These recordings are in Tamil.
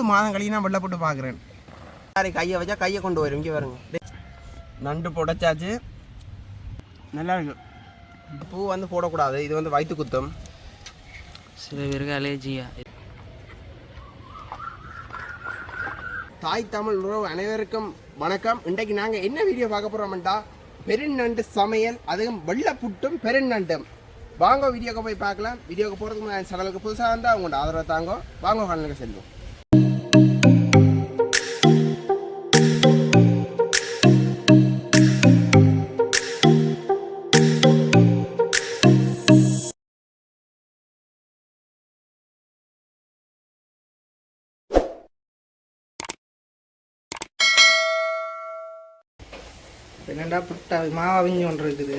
மூணு மாதம் கழிச்சு நான் வெள்ளை போட்டு பார்க்குறேன். சாரி கையை வச்சா கையை கொண்டு வரும். இங்கே வருங்க நண்டு புடைச்சாச்சு. நல்லா இருக்கு. பூ வந்து போடக்கூடாது. இது வந்து வயிற்று குத்தம். சில பேருக்கு அலேர்ஜியா. தாய் தமிழ் உறவு அனைவருக்கும் வணக்கம். இன்றைக்கு நாங்கள் என்ன வீடியோ பார்க்க போகிறோம்டா பெருநண்டு சமையல் அதுவும் வெள்ளை புட்டும் பெருநண்டும். வாங்க வீடியோக்கு போய் பார்க்கலாம். வீடியோக்கு போகிறதுக்கு முன்னாடி சேனலுக்கு புதுசாக இருந்தால் உங்களோட ஆதரவை தாங்க வாங்க சேனலுக்கு செல்வோம். என்னடா புட்டா? மாவு அவிஞ்சு ஒன்று இருக்குது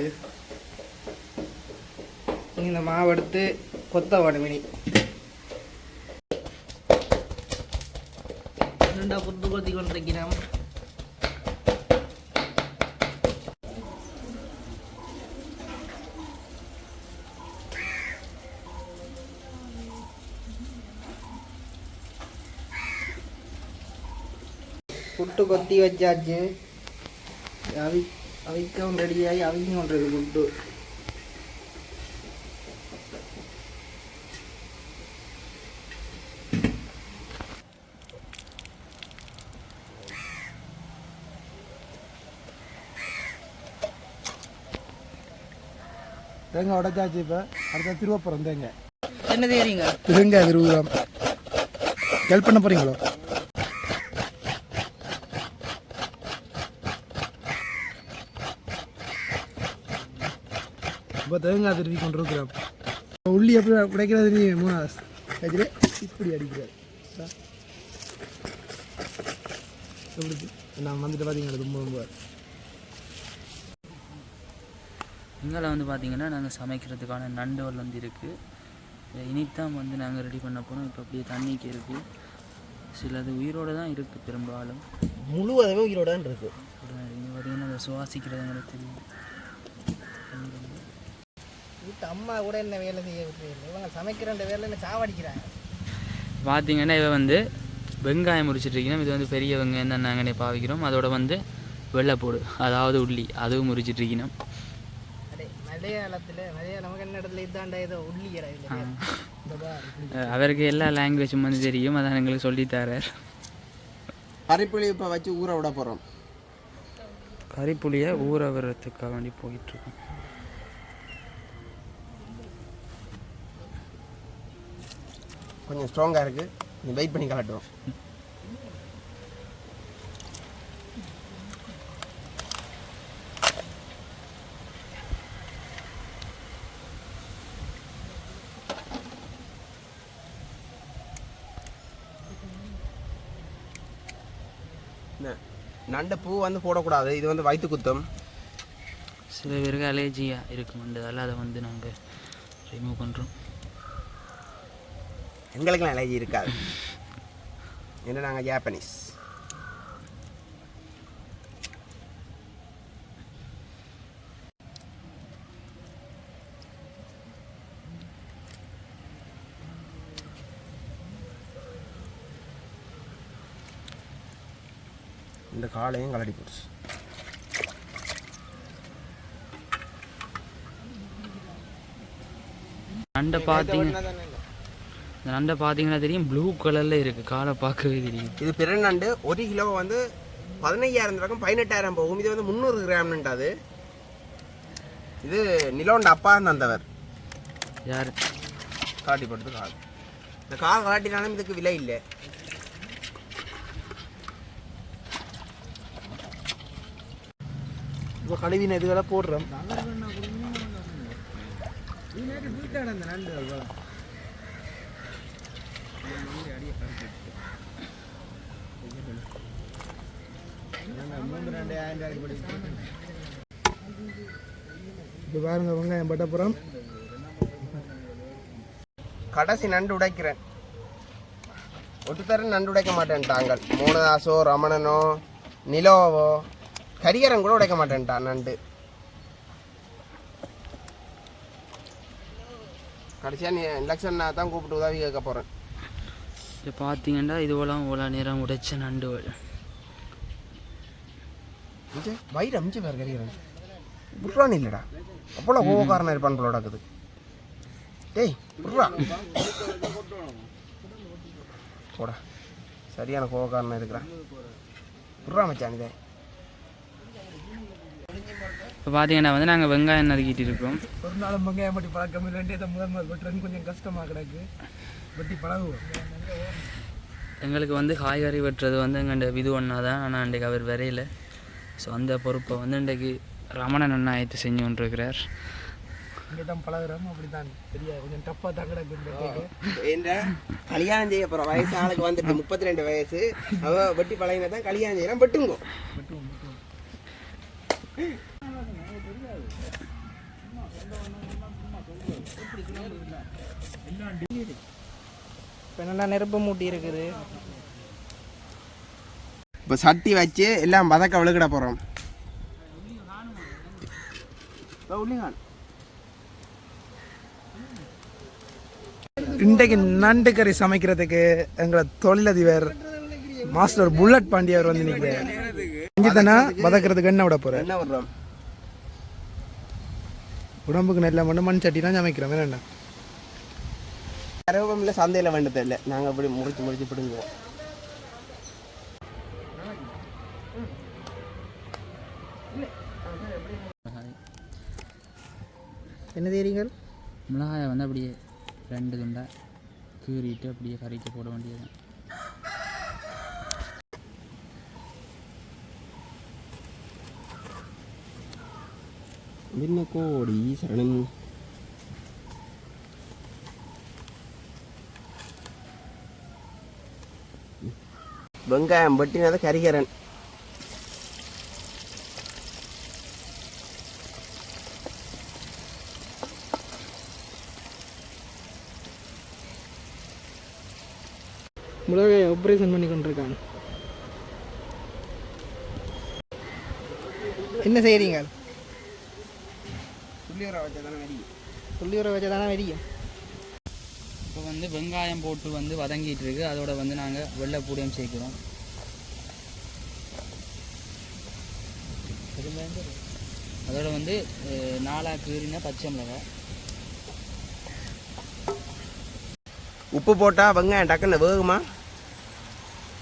இந்த மாவு எடுத்து கொத்த வேணும் மினி என்னடா புட்டு கொத்தி கொண்டிருக்கிறோம் புட்டு கொத்தி வச்சாச்சு. அவி அவிக்கவும் ரெடியாகி அவிஞ்சு கொண்டிருக்கு புட்டு தேங்காய் உடைச்சாச்சு இப்போ. அடுத்த திருவப்புறம் தேங்காய். என்ன தேங்காய் இருபது கிராம் ஹெல்ப் பண்ண போறீங்களோ? இப்போ தேங்காய் திருவி கொண்டு இருக்கிறோம் உள்ளி எப்படி உடைக்கிறது நீ மூணாவது கஜிலே இப்படி அடிக்கிறார். எப்படி நான் வந்துட்டு பார்த்தீங்களா ரொம்ப ரொம்ப. இங்கே வந்து பார்த்தீங்கன்னா நாங்கள் சமைக்கிறதுக்கான நண்டுவல் வந்து இருக்குது இனித்தான் வந்து நாங்கள் ரெடி பண்ண போகிறோம் இப்போ அப்படியே தண்ணிக்கு இருக்குது சிலது உயிரோடு தான் இருக்குது பெரும்பாலும். முழுவதுமே உயிரோட தான் இருக்கு. இங்கே பார்த்தீங்கன்னா அதை சுவாசிக்கிறதுங்கிறது தெரியும். வீட்டு அம்மா கூட என்ன வேலை செய்ய விட்டுருது இவங்க சமைக்கிற வேலை என்ன சாவடிக்கிறாங்க? பார்த்தீங்கன்னா இவ வந்து வெங்காயம் முறிச்சிட்டு இருக்கணும். இது வந்து பெரிய வெங்காயம் தான் நாங்களே பாவிக்கிறோம் அதோட வந்து வெள்ளைப்பூடு அதாவது உள்ளி அதுவும் அடே மலையாளத்தில் மலையாளம் நமக்கு என்ன இடத்துல இதாண்டா ஏதோ அவருக்கு எல்லா லாங்குவேஜும் வந்து தெரியும். அதான் எங்களுக்கு சொல்லித்தரார் கறிப்புளி இப்போ வச்சு ஊற விட போகிறோம் கறிப்புளியை ஊற விடுறதுக்காக வேண்டி போயிட்டுருக்கோம் கொஞ்சம் ஸ்ட்ராங்காக இருக்குது நீ வெயிட் பண்ணி காட்டுறோம் என்ன, நண்டு பூ வந்து போடக்கூடாது. இது வந்து வயிற்று குத்தம். சில பேருக்கு அலேர்ஜியாக இருக்குமென்றதால அதை வந்து நாங்கள் ரிமூவ் பண்ணுறோம் எங்களுக்கெல்லாம் அலர்ஜி இருக்காது. ஏன்னா நாங்கள் ஜாப்பனீஸ் இந்த காலையும் கலடி போச்சு நண்டை பார்த்தீங்க இந்த நண்டை பார்த்தீங்கன்னா தெரியும் ப்ளூ கலரில் இருக்குது காலை பார்க்கவே தெரியும். இது பிறநண்டு ஒரு கிலோ வந்து பதினையாயிரம் ரகம் பதினெட்டாயிரம் போகும். இது வந்து முந்நூறு கிராம்னுட்டு அது. இது நிலோண்ட அப்பா தந்தவர். யார்? காட்டி போட்டது கால். இந்த கால் காட்டினாலும் இதுக்கு விலை இல்லை. இப்போ கழுவின இதுகளை போடுறோம் பாருங்க வெங்காயம் பட்டப்புறம். கடைசி நண்டு உடைக்கிறேன். ஒட்டுத்தர நண்டு உடைக்க மாட்டேன் தாங்கள் மோனதாசோ ரமணனோ நிலோவோ கரிகரன் கூட உடைக்க மாட்டேன்டா நண்டு. கடைசியாக நீ எலெக்ஷன் தான் கூப்பிட்டு உதவி கேட்க போகிறேன் இது பார்த்தீங்கன்னா இது போலாம் இவ்வளோ நேரம் உடைச்ச நண்டுகள். வயிறு அமிச்சு பேர் கறிக்கிறேன் புட்ரான் இல்லைடா. அவ்வளோ கோவக்காரனாக இருப்பான் போல நடக்குது டேய் புட்ரா போடா. சரியான கோவக்காரனாக இருக்கிறான். புட்ரா மச்சான் இதே. இப்போ பார்த்தீங்கன்னா வந்து நாங்கள் வெங்காயம் நறுக்கிட்டு இருக்கோம். ஒரு நாளும் வெங்காயம் பட்டி பழக்கம் இல்லாட்டி இதை முதல் முதல். வெட்டுறது கொஞ்சம் கஷ்டமாக கிடக்கு. வெட்டி பழகுவோம். எங்களுக்கு வந்து காய்கறி வெட்டுறது வந்து எங்கள்ட விது ஒன்றா தான். ஆனால் அன்றைக்கு அவர் வரையில. ஸோ அந்த பொறுப்பை வந்து இன்றைக்கு ரமணன் அண்ணா ஆயத்து செஞ்சு கொண்டிருக்கிறார். இங்கே தான் பழகுறோம். அப்படி தான் தெரியாது. கொஞ்சம் டஃப்பாக தான் கிடக்கு என்ற கல்யாணம் செய்ய போகிற வயசு ஆளுக்கு வந்துட்டு முப்பத்தி ரெண்டு வயசு. அவ வெட்டி பழகினா தான் கல்யாணம் செய்யலாம். வெட்டுங்கோ. வெட்டுவோம். என்னென்ன நெருப்பு மூட்டி இருக்குது? இப்போ சட்டி வச்சு எல்லாம் வதக்க விழுக்கிட போகிறோம் உள்ளிங்கான் இன்றைக்கு நண்டு கறி சமைக்கிறதுக்கு எங்களை தொழிலதிபர் மாஸ்டர் புல்லட் பாண்டியவர் வந்து நிற்கிறார் செஞ்சுதானா வதக்கிறதுக்கு என்ன விட போகிறார் என்ன விடுறோம். உடம்புக்கு நல்ல மட்டும் மண் சட்டி தான் சமைக்கிறோம். வேற என்ன? கருவேப்பிலை சந்தையில் வேண்டது இல்லை. நாங்கள் அப்படி முடிச்சு முடிச்சு பிடுங்குவோம். என்ன செய்றீங்கள் மிளகாயை வந்து அப்படியே ரெண்டு துண்டா கீறிட்டு அப்படியே கறிக்கு போட வேண்டியது என்ன கோடி சரணன் வெங்காயம் வெட்டினதை கரிகரன் மிளகாய் ஆப்ரேஷன் பண்ணி கொண்டிருக்காங்க என்ன செய்கிறீங்க புள்ளியோரை வச்சா தானே வெடி புள்ளியூரை வச்சு தானே வெடிக்கும் இப்போ வந்து வெங்காயம் போட்டு வந்து வதங்கிட்டு இருக்கு. அதோட வந்து நாங்கள் வெள்ளைப்பூடியும் சேர்க்குறோம். அதோட வந்து நாலா கீறின பச்சை மிளகாய். உப்பு போட்டால் வெங்காயம் டக்குன்னு வேகுமா?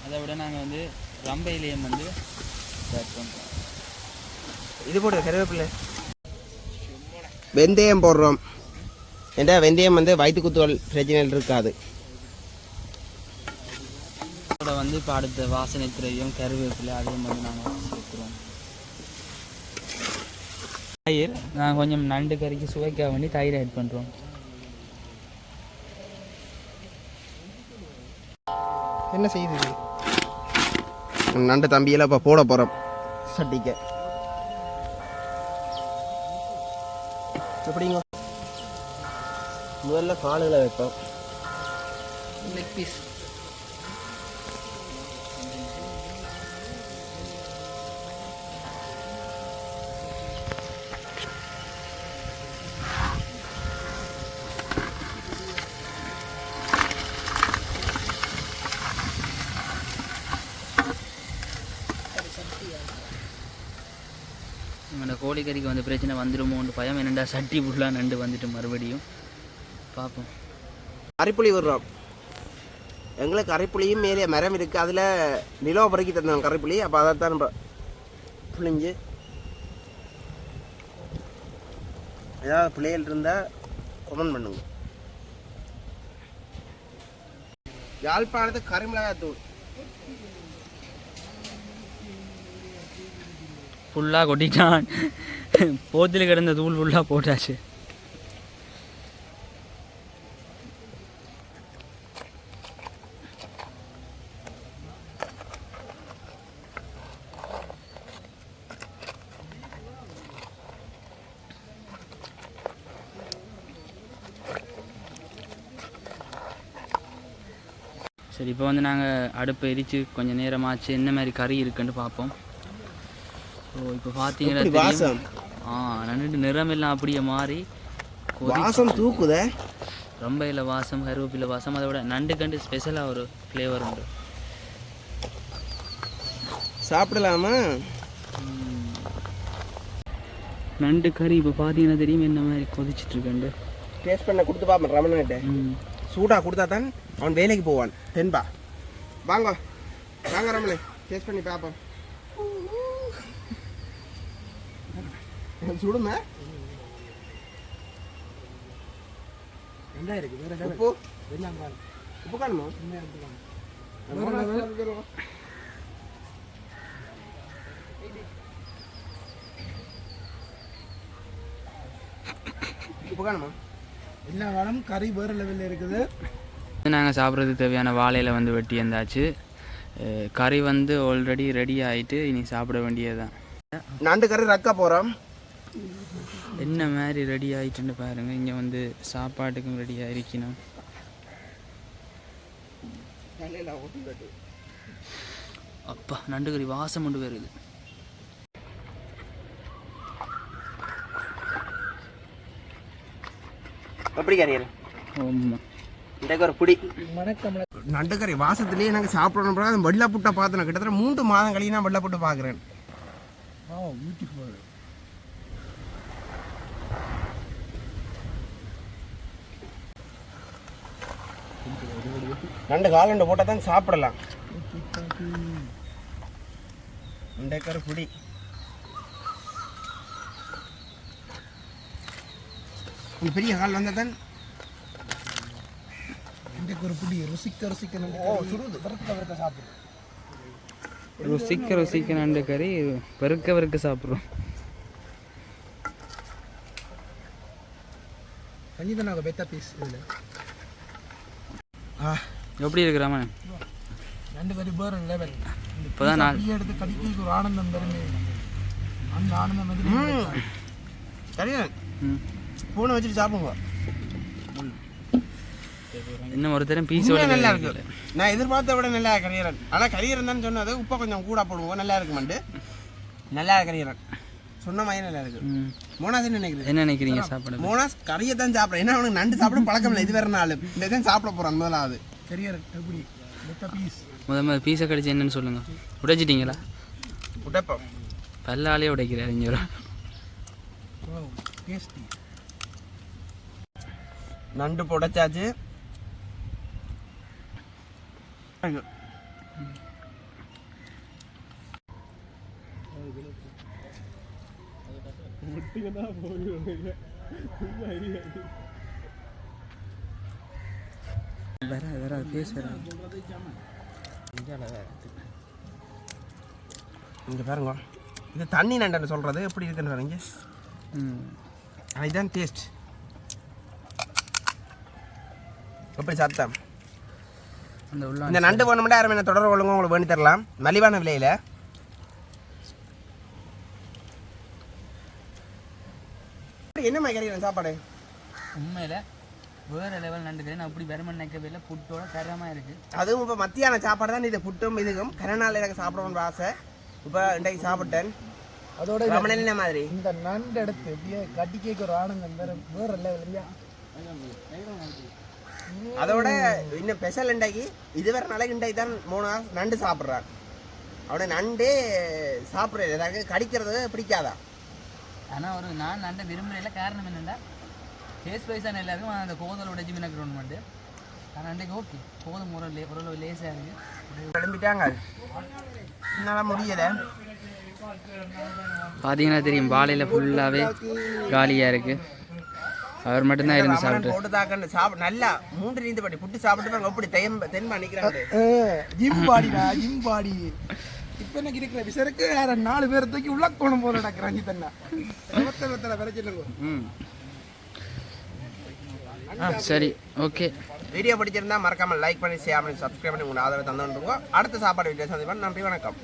அதை விட நாங்கள் வந்து ரம்பையிலையும் வந்து இது போடு கருவேப்பிலை. வெந்தயம் போடுறோம். ஏண்டா வெந்தயம் வந்து வயிற்று குத்துவல் பிரச்சனைகள் இருக்காது. அதோட வந்து இப்போ அடுத்த வாசனை திரையும் கருவேப்பிலை அதையும் வந்து நாங்கள் சேர்க்குறோம் தயிர் நான் கொஞ்சம் நண்டு கறிக்கு சுவைக்காக வேண்டி தயிர் ஆட் பண்ணுறோம் என்ன செய்யுது நண்டு தம்பியெல்லாம் இப்போ போட போகிறோம் சட்டிக்க. எப்படிங்க? முதல்ல காலுகளை வைப்போம். லெக் பீஸ் எங்களோட கோழிக்கறிக்கு வந்து பிரச்சனை வந்துடுமோன்னு பயம். என்னடா சட்டி ஃபுல்லாக நண்டு வந்துட்டு மறுபடியும். பார்ப்போம். கறிப்புளி விடுறோம். எங்களுக்கு கறிப்புளியும் மேலே மரம் இருக்குது அதில் நிலவை பறக்கி தந்தோம் கறிப்புளி. அப்போ அதைத்தான் நம்ம புளிஞ்சு ஏதாவது பிள்ளைகள் இருந்தால் கமெண்ட் பண்ணுங்க. யாழ்ப்பாணத்து கரிமிளகாய் தூள் ஃபுல்லாக கொட்டிட்டான். போத்தில் கிடந்த தூள் ஃபுல்லாக போட்டாச்சு. சரி இப்போ வந்து நாங்கள் அடுப்பை எரித்து கொஞ்சம் நேரமாச்சு. என்ன மாதிரி கறி இருக்குன்னு பார்ப்போம். ஸோ இப்போ பார்த்தீங்கன்னா ஆ நண்டு நிறம் எல்லாம் அப்படியே மாறி வாசம் தூக்குதே? ரொம்ப இல்லை வாசம் கருவேப்பிலை வாசம். அதை விட நண்டு கண்டு ஸ்பெஷலாக ஒரு ஃப்ளேவர் உண்டு. சாப்பிடலாமா? நண்டு கறி இப்போ பார்த்தீங்கன்னா தெரியும் என்ன மாதிரி கொதிச்சிட்டு இருக்கண்டு டேஸ்ட் பண்ண கொடுத்து பார்ப்பேன் ரமணன்கிட்ட சூடாக கொடுத்தா தான் அவன் வேலைக்கு போவான். தென்பா. வாங்க. வாங்க ரமணே டேஸ்ட் பண்ணி பார்ப்போம் சுடுமே. உப்பு. உப்பு காணுமா உப்பு காணுமா எல்லா வளம் கறி வேறு லெவலில் இருக்குது. நாங்கள் சாப்பிட்றதுக்கு தேவையான வாழையில வந்து வெட்டி வந்தாச்சு. அஹ் கறி வந்து ஆல்ரெடி ரெடி ஆயிட்டு இனி சாப்பிட வேண்டியதுதான். நண்டு கறி ரக்க போகிறோம் என்ன மாதிரி ரெடி ஆயிட்டுன்னு பாருங்க. இங்கே வந்து சாப்பாட்டுக்கும் ரெடி ஆயிருக்கணும். அப்பா நண்டு கறி வாசம் கொண்டு வருது எப்படி கறியல் ஆமாம் இன்றைக்கு ஒரு பிடி. வணக்கம். நண்டு கறி வாசத்துலேயே எனக்கு சாப்பிடணும் பிறகு அந்த வெள்ளை புட்டை பார்த்தேன் கிட்டத்தட்ட மூன்று மாதம் கழிச்சு நான் வெள்ளை புட்டு பார்க்குறேன் ஓ பியூட்டிஃபுல் நண்டு காலண்டு போட்டால் தான் சாப்பிடலாம். இன்றைக்கு பிடி இந்த பெரிய கால் வந்தால் தான் இன்றைக்கு ஒரு பிடி ருசிக்க ருசிக்க நண்டு ஓ சுடுது. வறுத்த வறுத்த சாப்பிடும். ருசிக்க ருசிக்க நண்டு கறி பெருக்க பெருக்க சாப்பிட்றோம். கஞ்சி நாங்கள் பெத்த பீஸ் இதில்? ஆ. எப்படி இருக்கிறாம நண்டு கறி வேறு லெவல் இப்போதான் நான் எடுத்து கடிக்க ஒரு ஆனந்தம் தருமே. அந்த ஆனந்தம் வந்து சரியா ம். பூனை வச்சுட்டு சாப்பிடுங்க. இன்னும் ஒரு தரம் பீஸ் நல்லா இருக்கு. நான் எதிர்பார்த்த விட நல்லா கரியரன் ஆனால் கரியரன் தான் சொன்னது உப்பை கொஞ்சம் கூட போடுவோம். நல்லா இருக்குமாண்டு நல்லா கரியரன் சொன்ன மாதிரி நல்லா இருக்கு. மோனாஸ் என்ன நினைக்கிறேன் என்ன நினைக்கிறீங்க சாப்பாடு? மோனாஸ் கறியை தான் சாப்பிட்றேன் ஏன்னா அவனுக்கு நண்டு சாப்பிட பழக்கம் இல்லை. இது வேற நாள் இந்த தான் சாப்பிட போகிறான் முதலாவது. பெரிய எப்படி பெத்த பீஸ் முத முதல் பீஸை கடிச்சு என்னன்னு சொல்லுங்க. உடைச்சிட்டீங்களா? உடைப்போம். பல்லாலே உடைக்கிறாரு இங்கே டேஸ்டி நண்டு புடைச்சாச்சு. வேற வேற பேச வேற இங்கே பாருங்க. இது தண்ணி நண்டுன்னு சொல்கிறது எப்படி இருக்குன்னு பாருங்க. ம். இதுதான் டேஸ்ட் அந்த உள்ள இந்த நண்டு வேணுமெண்டா யாரும் என்ன தொடர்பு கொள்ளுங்க? உங்களுக்கு வேண்டி தரலாம். மலிவான விலையில். என்ன மாதிரி சாப்பாடு? உண்மையில் வேறு லெவல் நண்டு கறி நான் அப்படி வெறுமன் நினைக்கவே இல்லை. புட்டோட தரமாக இருக்குது அதுவும் இப்போ மத்தியான சாப்பாடு தான் இது. புட்டும் இதுக்கும் கரநாள் எனக்கு சாப்பிடணும்னு ஆசை. இப்போ இன்றைக்கு சாப்பிட்டேன். அதோட என்ன மாதிரி? இந்த நண்டு எடுத்து அப்படியே கடிக்க ஒரு ஆனந்தம் வேற வேற லெவல் இல்லையா? அதோட இன்னும் ஸ்பெஷல் இன்றைக்கு இதுவரை நாளைக்கு இன்றைக்கு தான் மூணு நண்டு சாப்பிட்றான் அவனை நண்டு சாப்பிட்றது. எனக்கு கடிக்கிறது பிடிக்காதா? ஆனால் ஒரு நான் நண்டை விரும்புகிறேன் காரணம் என்னென்னா ஃபேஸ் வைஸான எல்லாருக்கும் அந்த கோதல் உடைச்சி மினக்கிறோம் ஆனால் அன்றைக்கு ஓகே கோதம் ஒரு லே ஓரளவு லேசாக இருக்குது கிளம்பிட்டாங்க என்னால் முடியலை பார்த்தீங்கன்னா தெரியும் வாழையில் ஃபுல்லாகவே காலியாக இருக்குது அவர் மட்டும்தான் இருந்து சாப்பிட்டு போட்டு தாக்கன்னு சாப்பிட நல்லா மூன்று நீந்து படி புட்டு சாப்பிட்டு பாருங்க எப்படி தெயம் தென்பா நிற்கிறாங்க ஜிம் பாடிடா ஜிம் பாடி இப்போ எனக்கு இருக்கிற விசருக்கு வேற நாலு பேர் தூக்கி உள்ள கோணம் போல நடக்கிறாங்க தன்னா இருபத்தி ஆ சரி ஓகே. வீடியோ பிடிச்சிருந்தா மறக்காம லைக் பண்ணி ஷேர் பண்ணி சப்ஸ்கிரைப் பண்ணி உங்களுக்கு ஆதரவை தந்துருங்க. அடுத்த சாப்பாடு வீடியோ சந்திப்பேன் நன்றி வணக்கம்.